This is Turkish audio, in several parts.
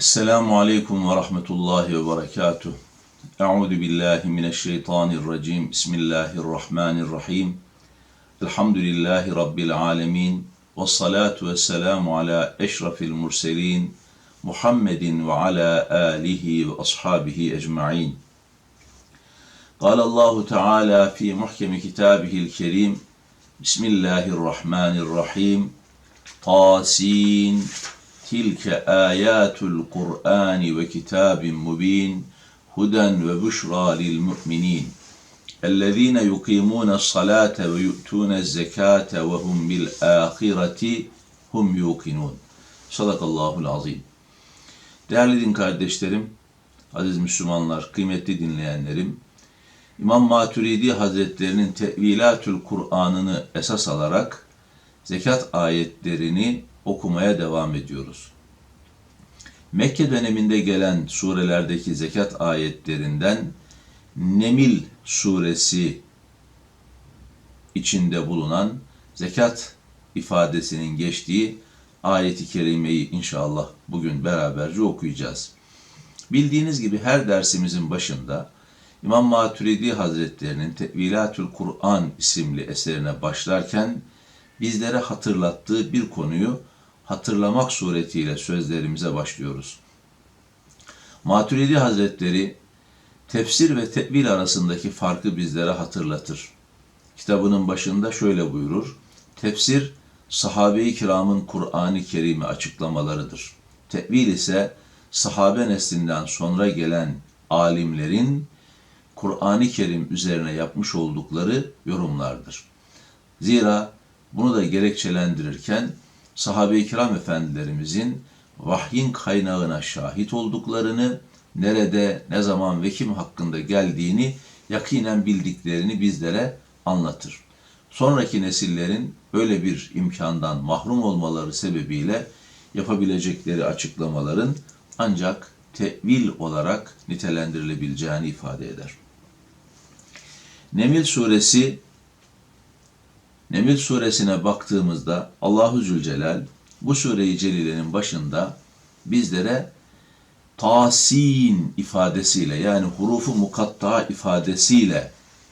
Esselamu Aleyküm ve Rahmetullahi ve Berekatuh. Euzu billahi mineşşeytanirracim. Bismillahirrahmanirrahim. Elhamdülillahi Rabbil alemin. Ve salatu ve selamu ala eşrafil murselin. Muhammedin ve ala alihi ve ashabihi ecma'in. قال الله تعالى في محكم كتابه الكريم بسم الله الرحمن الرحيم طاسين تلك آيات القرآن وكتاب مبين هدى وبشرى للمؤمنين الذين يقيمون الصلاة ويؤتون الزكاة وهم بالآخرة هم يوقنون Sadakallahul azim. Değerli din kardeşlerim, aziz Müslümanlar, kıymetli dinleyenlerim, İmam Maturidi Hazretlerinin Tevilatül Kur'an'ını esas alarak zekat ayetlerini okumaya devam ediyoruz. Mekke döneminde gelen surelerdeki zekat ayetlerinden Nemil suresi içinde bulunan zekat ifadesinin geçtiği ayeti kerimeyi inşallah bugün beraberce okuyacağız. Bildiğiniz gibi her dersimizin başında İmam Maturidi Hazretlerinin Tevilatül Kur'an isimli eserine başlarken bizlere hatırlattığı bir konuyu hatırlamak suretiyle sözlerimize başlıyoruz. Maturidi Hazretleri tefsir ve tevil arasındaki farkı bizlere hatırlatır. Kitabının başında şöyle buyurur. Tefsir, sahabe-i kiramın Kur'an-ı Kerim'i açıklamalarıdır. Tevil ise sahabe neslinden sonra gelen alimlerin Kur'an-ı Kerim üzerine yapmış oldukları yorumlardır. Zira bunu da gerekçelendirirken sahabe-i kiram efendilerimizin vahyin kaynağına şahit olduklarını, nerede, ne zaman ve kim hakkında geldiğini yakinen bildiklerini bizlere anlatır. Sonraki nesillerin böyle bir imkandan mahrum olmaları sebebiyle yapabilecekleri açıklamaların ancak tevil olarak nitelendirilebileceğini ifade eder. Nemil suresi Nemil suresine baktığımızda Allahu Zülcelal bu sureyi celilenin başında bizlere tasin ifadesiyle yani hurufu mukatta ifadesiyle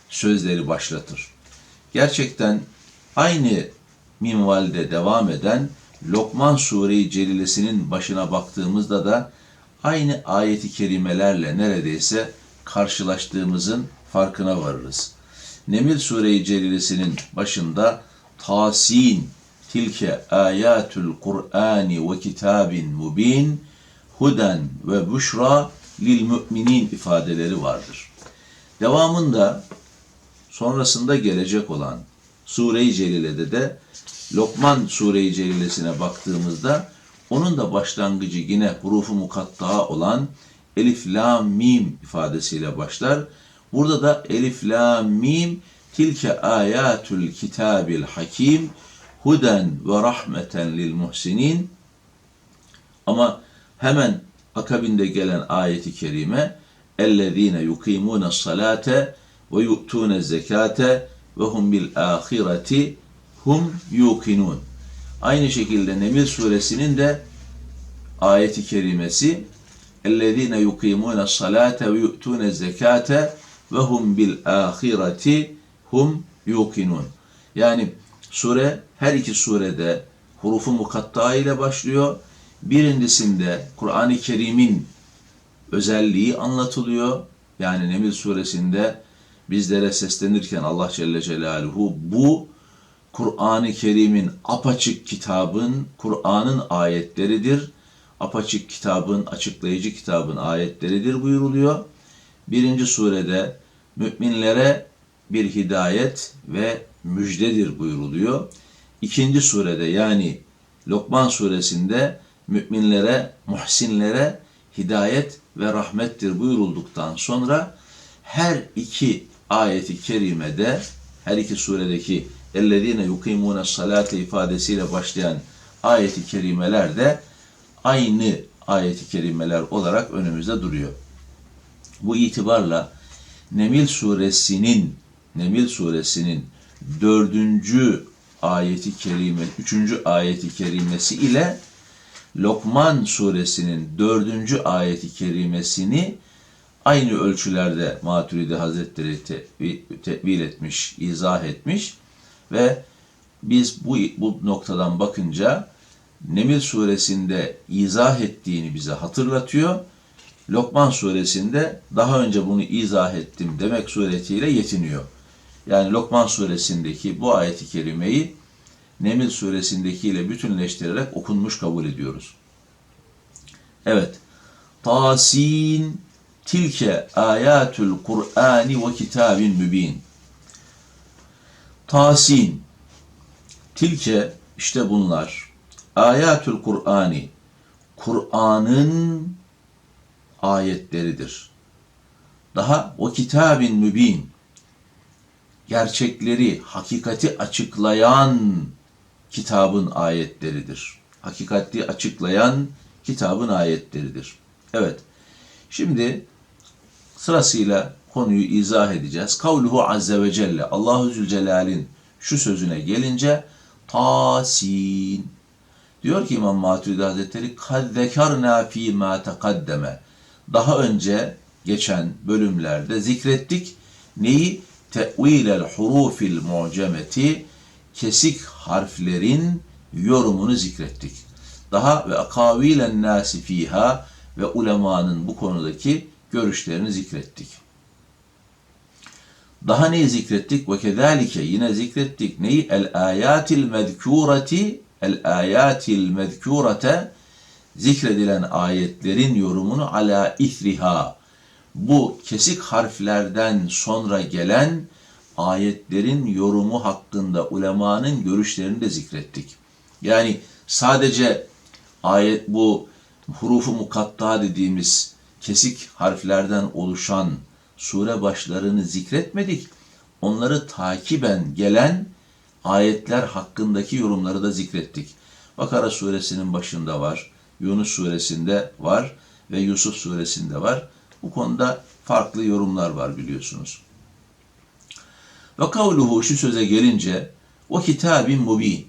sözleri başlatır. Gerçekten aynı minvalde devam eden Lokman Sure-i Celilesinin başına baktığımızda da aynı ayeti kerimelerle neredeyse karşılaştığımızın farkına varırız. Nemil Sure-i Celilesinin başında Tasin tilke ayatul Kur'ani ve kitabin mubin huden ve büşra lil müminin ifadeleri vardır. Devamında sonrasında gelecek olan Sure-i Celile'de de Lokman Sure-i Celilesine baktığımızda onun da başlangıcı yine hurufu mukatta olan Elif, La, Mim ifadesiyle başlar. Burada da Elif, La, Mim tilke ayatul kitabil hakim huden ve rahmeten lil muhsinin ama hemen akabinde gelen ayeti kerime ellezine yukimune salate ve yu'tune zekate ve hum bil ahireti hum yukinun. Aynı şekilde Nemil suresinin de ayeti kerimesi ellezine yukimune salate ve yu'tune zekate ve hum bil ahireti hum yukinun. Yani sure her iki surede hurufu mukatta ile başlıyor. Birincisinde Kur'an-ı Kerim'in özelliği anlatılıyor. Yani Nemil suresinde bizlere seslenirken Allah Celle Celaluhu bu Kur'an-ı Kerim'in apaçık kitabın, Kur'an'ın ayetleridir. Apaçık kitabın, açıklayıcı kitabın ayetleridir buyuruluyor. Birinci surede müminlere bir hidayet ve müjdedir buyuruluyor. İkinci surede yani Lokman suresinde müminlere, muhsinlere hidayet ve rahmettir buyurulduktan sonra her iki ayeti kerimede, her iki suredeki ellezine yukimune salate ifadesiyle başlayan ayeti kerimeler de aynı ayeti kerimeler olarak önümüzde duruyor. Bu itibarla Nemil suresinin Nemil suresinin dördüncü ayeti kerime, üçüncü ayeti kerimesi ile Lokman suresinin dördüncü ayeti kerimesini aynı ölçülerde Maturidi Hazretleri tevi- tevil etmiş, izah etmiş ve biz bu, bu noktadan bakınca Nemil suresinde izah ettiğini bize hatırlatıyor. Lokman suresinde daha önce bunu izah ettim demek suretiyle yetiniyor. Yani Lokman suresindeki bu ayeti kerimeyi Nemil suresindekiyle bütünleştirerek okunmuş kabul ediyoruz. Evet. Tasin tilke ayatul Kur'ani ve kitabin mübin. Tasin tilke işte bunlar ayatul Kur'ani Kur'an'ın ayetleridir. Daha o kitabin mübin gerçekleri, hakikati açıklayan kitabın ayetleridir. Hakikati açıklayan kitabın ayetleridir. Evet. Şimdi sırasıyla konuyu izah edeceğiz. Kavluhu azze ve celle Allahu Zülcelal'in şu sözüne gelince tasin diyor ki İmam Maturidi Hazretleri kad zekarna fi ma takaddeme daha önce geçen bölümlerde zikrettik neyi tevilel hurufil mu'cemeti kesik harflerin yorumunu zikrettik. Daha ve akavilen nasi fiha ve ulemanın bu konudaki görüşlerini zikrettik. Daha neyi zikrettik? Ve kezalike yine zikrettik. Neyi? El ayatil mezkureti el ayatil mezkurete zikredilen ayetlerin yorumunu ala ihriha bu kesik harflerden sonra gelen ayetlerin yorumu hakkında ulemanın görüşlerini de zikrettik. Yani sadece ayet bu hurufu mukatta dediğimiz kesik harflerden oluşan sure başlarını zikretmedik. Onları takiben gelen ayetler hakkındaki yorumları da zikrettik. Bakara suresinin başında var, Yunus suresinde var ve Yusuf suresinde var. Bu konuda farklı yorumlar var biliyorsunuz. Ve kavluhu şu söze gelince o kitabin mubin.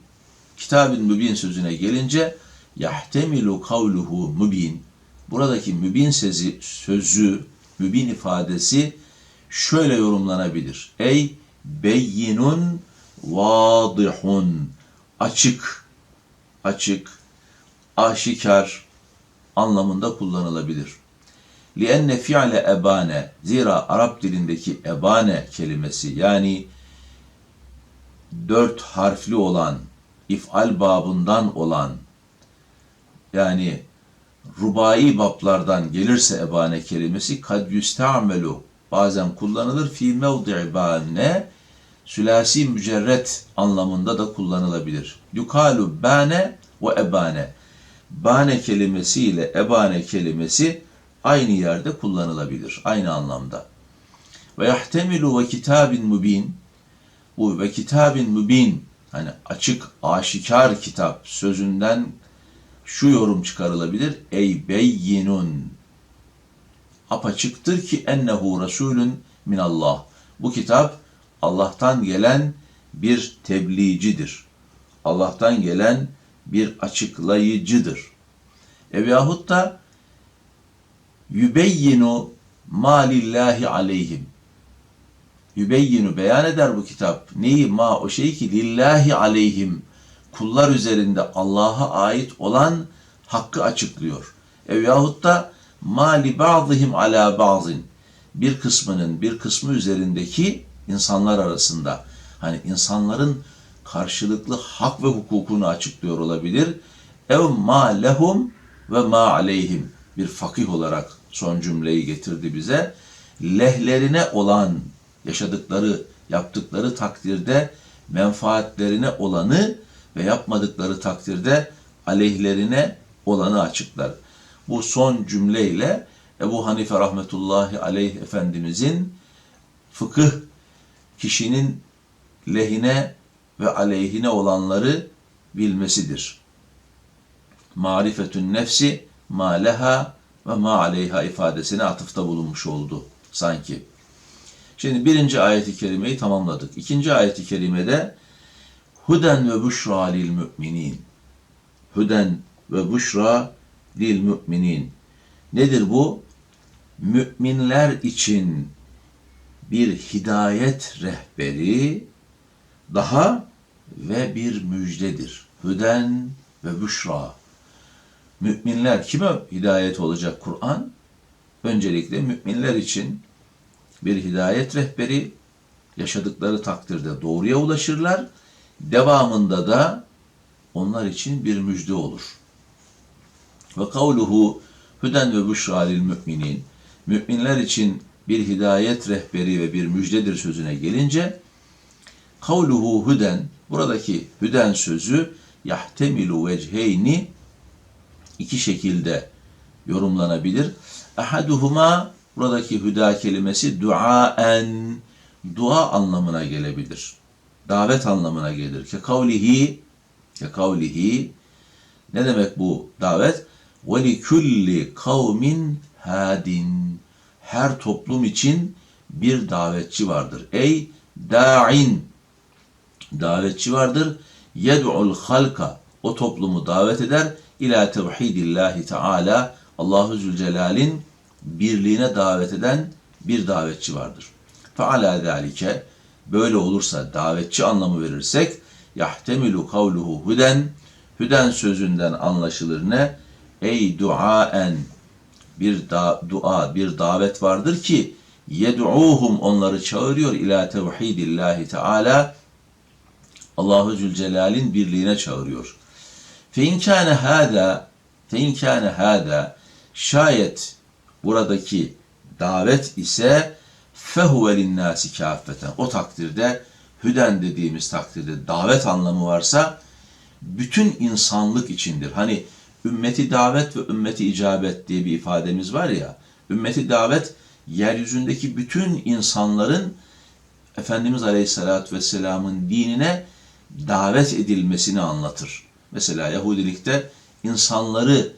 Kitabin mübin sözüne gelince yahtemilu kavluhu mübin. Buradaki mübin sözü, sözü, mübin ifadesi şöyle yorumlanabilir. Ey beyinun vadihun. Açık, açık, aşikar anlamında kullanılabilir. لِأَنَّ fi'le ebane Zira Arap dilindeki ebane kelimesi yani dört harfli olan, if'al babından olan yani rubai bablardan gelirse ebane kelimesi kad yüste'amelu bazen kullanılır fi mevdi'i bane sülasi mücerret anlamında da kullanılabilir. Yukalu bane ve ebane. Bane kelimesi ile ebane kelimesi aynı yerde kullanılabilir. Aynı anlamda. Ve yahtemilu ve kitabin mübin bu ve kitabin mübin hani açık, aşikar kitap sözünden şu yorum çıkarılabilir. Ey beyyinun apaçıktır ki ennehu rasulün minallah. Bu kitap Allah'tan gelen bir tebliğcidir. Allah'tan gelen bir açıklayıcıdır. E veyahut da yübeyyinu ma lillahi aleyhim. Yübeyyinu beyan eder bu kitap. Neyi ma o şey ki lillahi aleyhim kullar üzerinde Allah'a ait olan hakkı açıklıyor. E yahut da ma ba'dihim ala ba'zin bir kısmının bir kısmı üzerindeki insanlar arasında hani insanların karşılıklı hak ve hukukunu açıklıyor olabilir. Ev ma lehum ve ma aleyhim bir fakih olarak son cümleyi getirdi bize. Lehlerine olan yaşadıkları, yaptıkları takdirde menfaatlerine olanı ve yapmadıkları takdirde aleyhlerine olanı açıklar. Bu son cümleyle Ebu Hanife rahmetullahi aleyh Efendimizin fıkıh kişinin lehine ve aleyhine olanları bilmesidir. Marifetün nefsi ma leha ve ma aleyha ifadesine atıfta bulunmuş oldu sanki. Şimdi birinci ayeti kerimeyi tamamladık. İkinci ayeti kerimede Huden ve büşra lil müminin. Huden ve buşra lil müminin. Nedir bu? Müminler için bir hidayet rehberi daha ve bir müjdedir. Hüden ve büşra. Müminler kime hidayet olacak Kur'an? Öncelikle müminler için bir hidayet rehberi yaşadıkları takdirde doğruya ulaşırlar. Devamında da onlar için bir müjde olur. Ve kavluhu hüden ve büşra lil müminin. Müminler için bir hidayet rehberi ve bir müjdedir sözüne gelince kavluhu hüden buradaki hüden sözü yahtemilu vecheyni iki şekilde yorumlanabilir. Ahaduhuma buradaki hüda kelimesi duaen dua anlamına gelebilir. Davet anlamına gelir. Ke kavlihi ke kavlihi ne demek bu davet? Ve li kulli kavmin hadin. Her toplum için bir davetçi vardır. Ey da'in davetçi vardır. Yed'ul halka o toplumu davet eder ila tevhidillahi teala Allahu Zülcelal'in birliğine davet eden bir davetçi vardır. Feala zalike böyle olursa davetçi anlamı verirsek yahtemilu kavluhu huden hüden sözünden anlaşılır ne? Ey duaen bir da, dua, bir davet vardır ki yed'uhum onları çağırıyor ila tevhidillahi teala Allahu Zülcelal'in birliğine çağırıyor. Fe in kâne hâdâ fe in kâne hâdâ şayet buradaki davet ise fehuve linnâsi kâffeten. O takdirde hüden dediğimiz takdirde davet anlamı varsa bütün insanlık içindir. Hani ümmeti davet ve ümmeti icabet diye bir ifademiz var ya. Ümmeti davet yeryüzündeki bütün insanların Efendimiz Aleyhisselatü Vesselam'ın dinine davet edilmesini anlatır. Mesela Yahudilikte insanları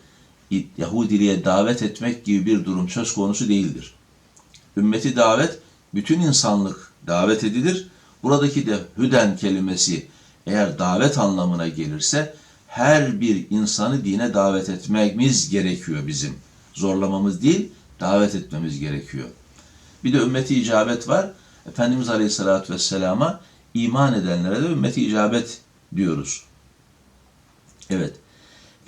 Yahudiliğe davet etmek gibi bir durum söz konusu değildir. Ümmeti davet, bütün insanlık davet edilir. Buradaki de hüden kelimesi eğer davet anlamına gelirse her bir insanı dine davet etmemiz gerekiyor bizim. Zorlamamız değil, davet etmemiz gerekiyor. Bir de ümmeti icabet var. Efendimiz Aleyhisselatü Vesselam'a iman edenlere de ümmeti icabet diyoruz. Evet.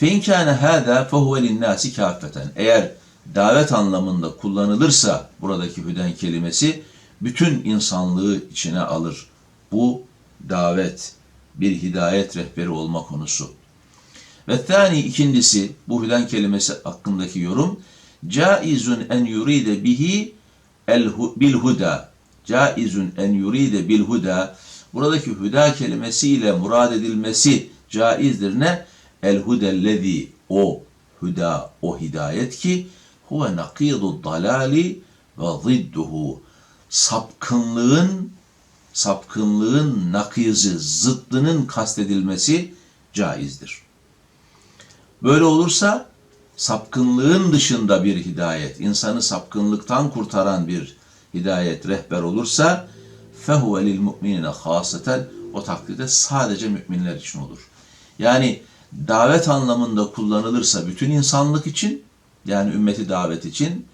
فَاِنْ كَانَ هَذَا فَهُوَ لِلنَّاسِ كَافَّةً Eğer davet anlamında kullanılırsa buradaki hüden kelimesi bütün insanlığı içine alır. Bu davet, bir hidayet rehberi olma konusu. Ve thani ikincisi bu hüden kelimesi hakkındaki yorum caizun en yuride bihi el bil huda caizun en yuride bil huda buradaki huda kelimesiyle murad edilmesi caizdir ne? El hudellezi o huda o hidayet ki huve nakidu dalali ve zidduhu sapkınlığın sapkınlığın nakizi zıddının kastedilmesi caizdir. Böyle olursa sapkınlığın dışında bir hidayet, insanı sapkınlıktan kurtaran bir hidayet rehber olursa fehuve lil mu'minine haseten o takdirde sadece müminler için olur. Yani davet anlamında kullanılırsa bütün insanlık için yani ümmeti davet için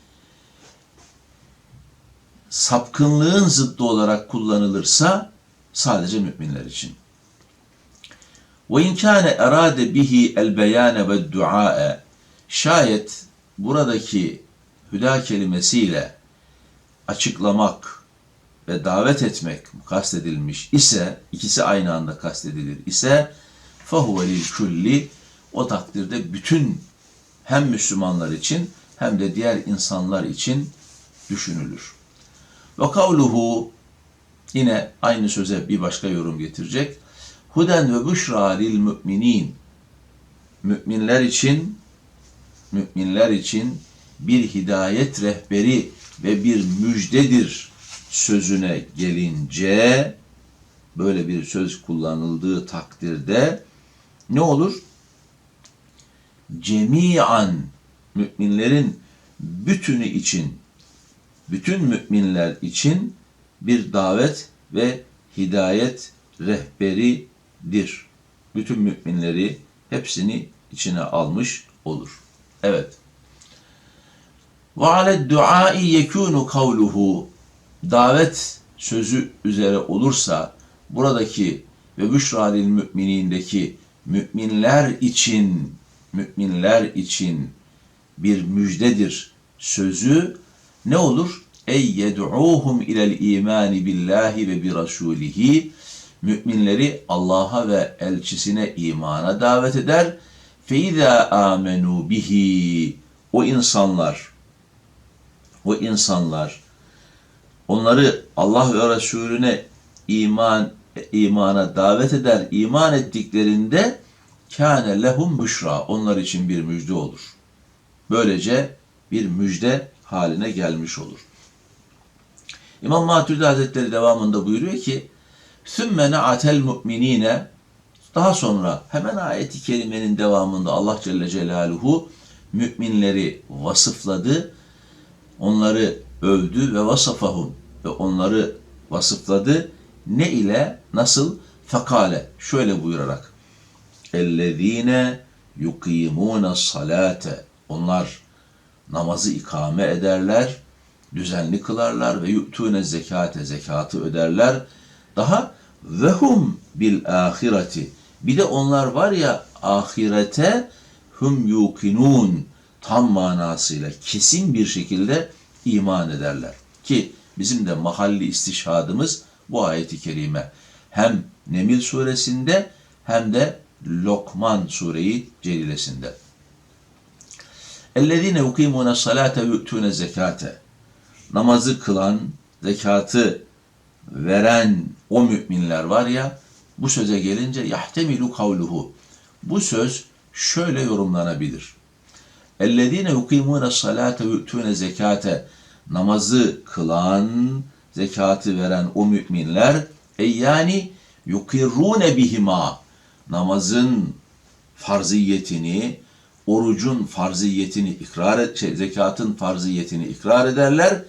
sapkınlığın zıddı olarak kullanılırsa sadece müminler için. Ve in kâne erade bihi el beyane ve dua'e şayet buradaki hüda kelimesiyle açıklamak ve davet etmek kastedilmiş ise ikisi aynı anda kastedilir ise fahuve lil külli o takdirde bütün hem Müslümanlar için hem de diğer insanlar için düşünülür. Ve kavluhu yine aynı söze bir başka yorum getirecek. Huden ve büşra lil müminin müminler için müminler için bir hidayet rehberi ve bir müjdedir sözüne gelince böyle bir söz kullanıldığı takdirde ne olur? Cemiyan müminlerin bütünü için bütün müminler için bir davet ve hidayet rehberidir. Bütün müminleri hepsini içine almış olur. Evet. Ve aled duai yekunu kavluhu davet sözü üzere olursa buradaki ve büşra lil müminindeki müminler için müminler için bir müjdedir sözü ne olur? Ey yed'uhum ilel imani billahi ve bi rasulihi müminleri Allah'a ve elçisine imana davet eder. Feiza amenu bihi o insanlar o insanlar Onları Allah ve Resulüne iman imana davet eder. İman ettiklerinde kâne lehum büşra. Onlar için bir müjde olur. Böylece bir müjde haline gelmiş olur. İmam Maturidi Hazretleri devamında buyuruyor ki Sümme ne'atel mu'minine daha sonra hemen ayeti kerimenin devamında Allah Celle Celaluhu müminleri vasıfladı. Onları övdü ve vasafahum ve onları vasıfladı. Ne ile? Nasıl? Fekale. Şöyle buyurarak. Ellezine yukimune salate. Onlar namazı ikame ederler, düzenli kılarlar ve yu'tune zekate, zekatı öderler. Daha vehum bil ahireti. Bir de onlar var ya ahirete hum yukinun tam manasıyla kesin bir şekilde iman ederler. Ki bizim de mahalli istişhadımız bu ayeti kerime. Hem Nemil suresinde hem de Lokman sureyi celilesinde. اَلَّذ۪ينَ يُقِيمُونَ الصَّلَاةَ وَيُؤْتُونَ zekate. Namazı kılan, zekatı veren o müminler var ya, bu söze gelince yahtemilu kavluhu. Bu söz şöyle yorumlanabilir. اَلَّذ۪ينَ يُقِيمُونَ الصَّلَاةَ وَيُؤْتُونَ zekate. Namazı kılan, zekatı veren o müminler, e yani yukirrune bihima namazın farziyetini, orucun farziyetini ikrar et, şey, zekatın farziyetini ikrar ederler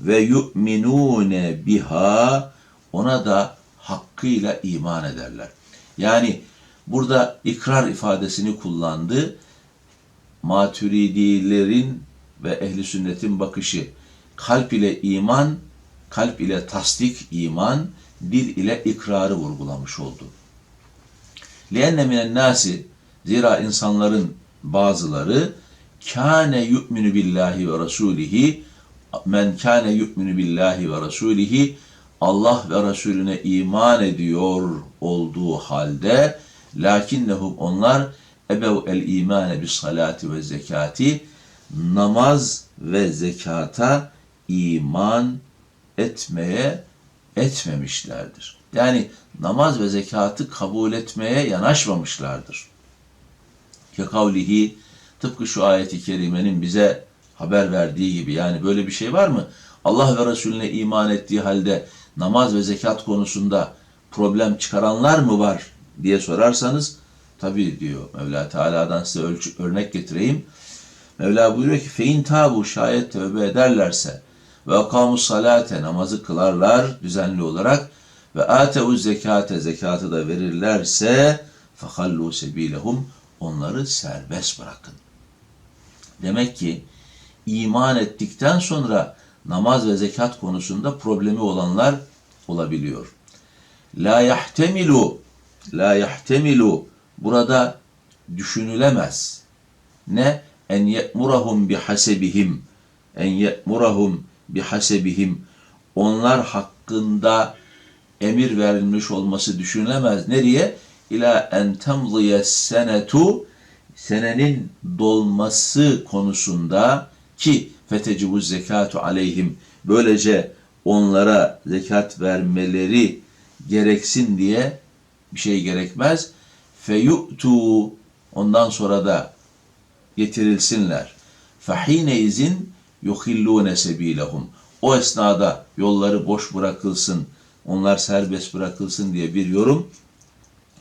ve yu'minune biha ona da hakkıyla iman ederler. Yani burada ikrar ifadesini kullandı. Maturidilerin ve ehli sünnetin bakışı kalp ile iman, kalp ile tasdik iman, dil ile ikrarı vurgulamış oldu. لِيَنَّ مِنَ النَّاسِ Zira insanların bazıları kâne yu'minu billahi ve rasulihi men kâne yu'minu billahi ve rasulihi Allah ve Resulüne iman ediyor olduğu halde lakinnehum onlar ebev el imane bis salati ve zekati namaz ve zekata iman etmeye etmemişlerdir. Yani namaz ve zekatı kabul etmeye yanaşmamışlardır. Kekavlihi tıpkı şu ayeti kerimenin bize haber verdiği gibi yani böyle bir şey var mı? Allah ve Resulüne iman ettiği halde namaz ve zekat konusunda problem çıkaranlar mı var diye sorarsanız tabi diyor Mevla Teala'dan size ölçü, örnek getireyim. Mevla buyuruyor ki fein tabu şayet tövbe ederlerse ve akamus salate namazı kılarlar düzenli olarak ve atevu zekate zekatı da verirlerse fehallu sebilehum onları serbest bırakın. Demek ki iman ettikten sonra namaz ve zekat konusunda problemi olanlar olabiliyor. La yahtemilu la yahtemilu burada düşünülemez. Ne? En ye'murahum bihasebihim en ye'murahum bihasebihim onlar hakkında emir verilmiş olması düşünülemez. Nereye? İla en temziye senetu senenin dolması konusunda ki fetecibuz zekatu aleyhim böylece onlara zekat vermeleri gereksin diye bir şey gerekmez. Feyu'tu ondan sonra da getirilsinler. Fahine izin yuhillune sebilehum. O esnada yolları boş bırakılsın, onlar serbest bırakılsın diye bir yorum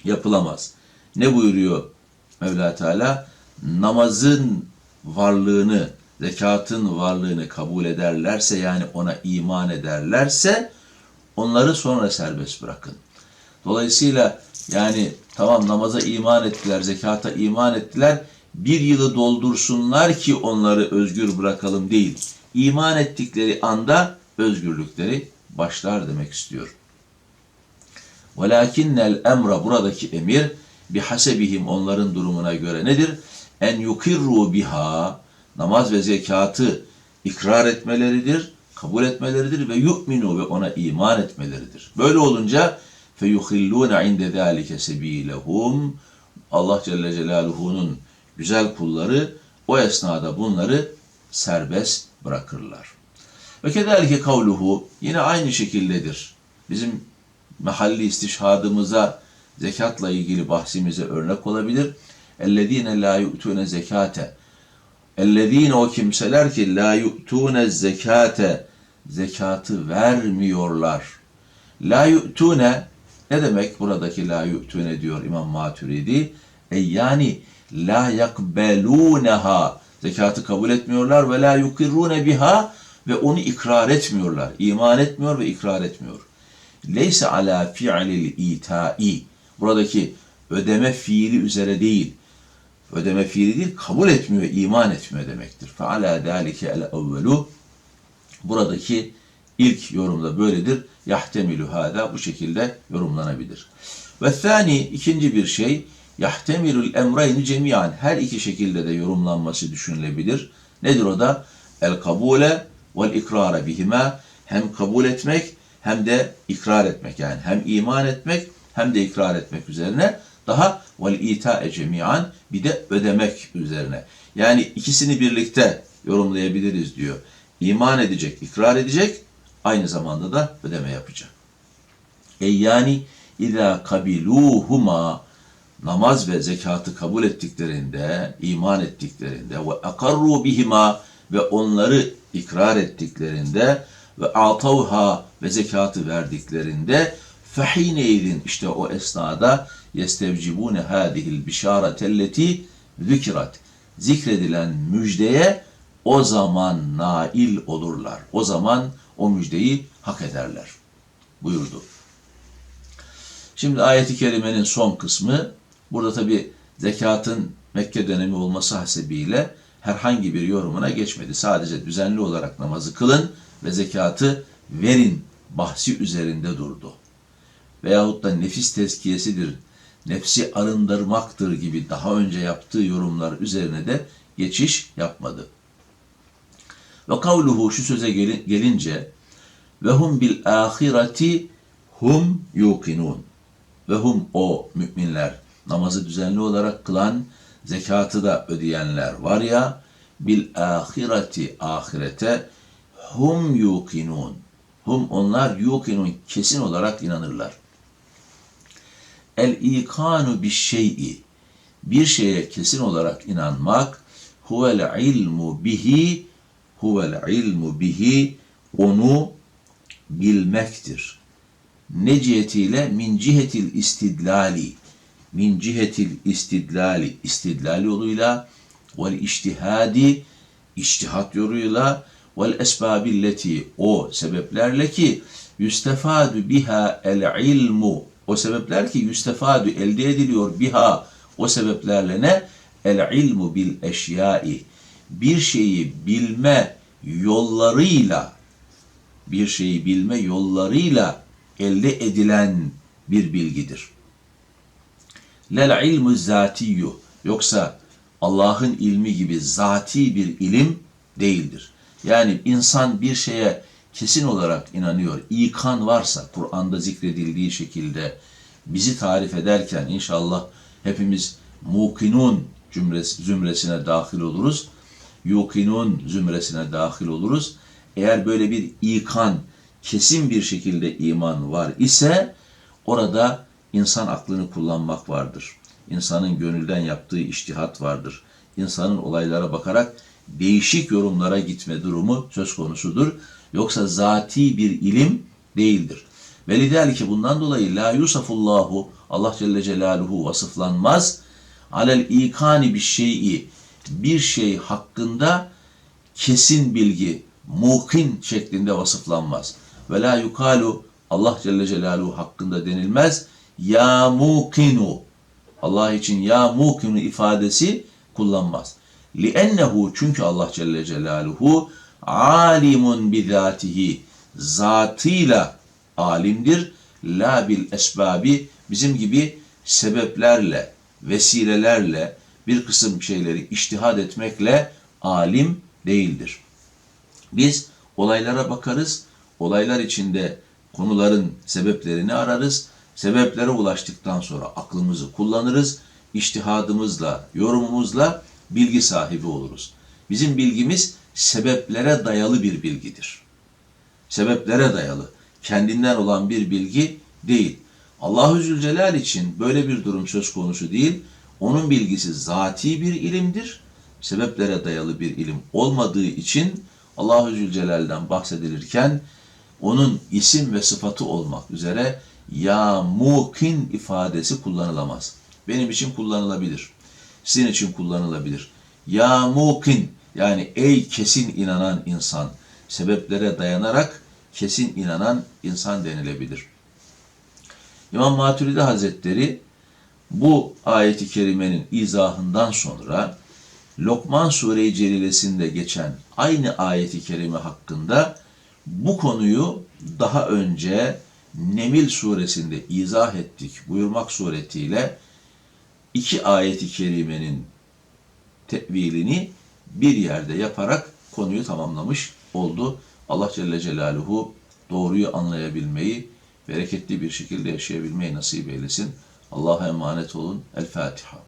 yapılamaz. Ne buyuruyor Mevla Teala? Namazın varlığını, zekatın varlığını kabul ederlerse yani ona iman ederlerse onları sonra serbest bırakın. Dolayısıyla yani tamam namaza iman ettiler, zekata iman ettiler. Bir yılı doldursunlar ki onları özgür bırakalım değil. İman ettikleri anda özgürlükleri başlar demek istiyor. Velakinnel emra buradaki emir bihasebihim onların durumuna göre nedir? En yukirru biha namaz ve zekatı ikrar etmeleridir, kabul etmeleridir ve yu'minu ve ona iman etmeleridir. Böyle olunca feyuhillûne inde zâlike sebîlehum. Allah Celle Celaluhu'nun güzel kulları o esnada bunları serbest bırakırlar. Ve kederlike kavluhu yine aynı şekildedir. Bizim mahalli istişhadımıza zekatla ilgili bahsimize örnek olabilir. Ellezine la yu'tune zekate. Ellezine o kimseler ki la yu'tune zekate. Zekatı vermiyorlar. La yu'tune ne demek buradaki la yu'tune diyor İmam Maturidi? E yani la yakbeluneha zekatı kabul etmiyorlar ve la yukirrune biha ve onu ikrar etmiyorlar. İman etmiyor ve ikrar etmiyor. Leyse ala fi'lil ita'i. Buradaki ödeme fiili üzere değil. Ödeme fiili değil, kabul etmiyor, iman etmiyor demektir. Fe ala dalike el evvelu. Buradaki ilk yorumda böyledir. Yahtemilu hada bu şekilde yorumlanabilir. Ve thani ikinci bir şey yahtemilul emrayni cemiyan her iki şekilde de yorumlanması düşünülebilir. Nedir o da? El kabule vel ikrara bihima hem kabul etmek hem de ikrar etmek yani hem iman etmek hem de ikrar etmek üzerine daha vel itae cemiyan bir de ödemek üzerine. Yani ikisini birlikte yorumlayabiliriz diyor. İman edecek, ikrar edecek, aynı zamanda da ödeme yapacak. E yani İza kabiluhuma namaz ve zekatı kabul ettiklerinde, iman ettiklerinde ve akarru bihima ve onları ikrar ettiklerinde ve atavha ve zekatı verdiklerinde fehineydin işte o esnada yestevcibune hadihil bişaretelleti zikrat zikredilen müjdeye o zaman nail olurlar. O zaman o müjdeyi hak ederler. Buyurdu. Şimdi ayeti kerimenin son kısmı burada tabi zekatın Mekke dönemi olması hasebiyle herhangi bir yorumuna geçmedi. Sadece düzenli olarak namazı kılın ve zekatı verin bahsi üzerinde durdu. Veyahut da nefis tezkiyesidir, nefsi arındırmaktır gibi daha önce yaptığı yorumlar üzerine de geçiş yapmadı. Ve kavluhu şu söze gelince ve hum bil ahireti hum yuqinun. Ve hum o müminler namazı düzenli olarak kılan zekatı da ödeyenler var ya bil ahireti ahirete hum yuqinun. Hum onlar yuqinun kesin olarak inanırlar. El ikanu bir şeyi. Bir şeye kesin olarak inanmak huvel ilmu bihi huvel ilmu bihi onu bilmektir. Ne cihetiyle? Min cihetil istidlali. Min cihetil istidlali. İstidlal yoluyla vel iştihadi iştihat yoluyla vel esbabilleti o sebeplerle ki yüstefadu biha el ilmu o sebepler ki yüstefadu elde ediliyor biha o sebeplerle ne? El ilmu bil eşyai bir şeyi bilme yollarıyla bir şeyi bilme yollarıyla elde edilen bir bilgidir. Lel ilmu zatiyyu yoksa Allah'ın ilmi gibi zati bir ilim değildir. Yani insan bir şeye kesin olarak inanıyor. İkan varsa Kur'an'da zikredildiği şekilde bizi tarif ederken inşallah hepimiz mukinun zümresine dahil oluruz. Yukinun zümresine dahil oluruz. Eğer böyle bir ikan, kesin bir şekilde iman var ise orada insan aklını kullanmak vardır. İnsanın gönülden yaptığı iştihat vardır. İnsanın olaylara bakarak değişik yorumlara gitme durumu söz konusudur. Yoksa zati bir ilim değildir. Ve ki bundan dolayı la yusafullahu Allah Celle Celaluhu vasıflanmaz. Alel ikani bir şeyi bir şey hakkında kesin bilgi, mukin şeklinde vasıflanmaz. Ve la yukalu Allah Celle Celaluhu hakkında denilmez. ya mukinu Allah için ya mukinu ifadesi kullanmaz. Li'ennehu çünkü Allah Celle Celaluhu alimun bizatihi zatıyla alimdir. La bil esbabi bizim gibi sebeplerle, vesilelerle bir kısım şeyleri iştihad etmekle alim değildir. Biz olaylara bakarız, olaylar içinde konuların sebeplerini ararız, sebeplere ulaştıktan sonra aklımızı kullanırız, iştihadımızla, yorumumuzla bilgi sahibi oluruz. Bizim bilgimiz sebeplere dayalı bir bilgidir. Sebeplere dayalı, kendinden olan bir bilgi değil. Allahu Zülcelal için böyle bir durum söz konusu değil. Onun bilgisi zati bir ilimdir. Sebeplere dayalı bir ilim olmadığı için Allahu Zülcelal'den bahsedilirken onun isim ve sıfatı olmak üzere ya mukin ifadesi kullanılamaz. Benim için kullanılabilir. Sizin için kullanılabilir. Ya mukin yani ey kesin inanan insan sebeplere dayanarak kesin inanan insan denilebilir. İmam Maturidi Hazretleri bu ayeti kerimenin izahından sonra Lokman Sure-i Celilesinde geçen aynı ayeti kerime hakkında bu konuyu daha önce Nemil suresinde izah ettik buyurmak suretiyle iki ayeti kerimenin tevilini bir yerde yaparak konuyu tamamlamış oldu. Allah Celle Celaluhu doğruyu anlayabilmeyi, bereketli bir şekilde yaşayabilmeyi nasip eylesin. Allah'a emanet olun. El Fatiha.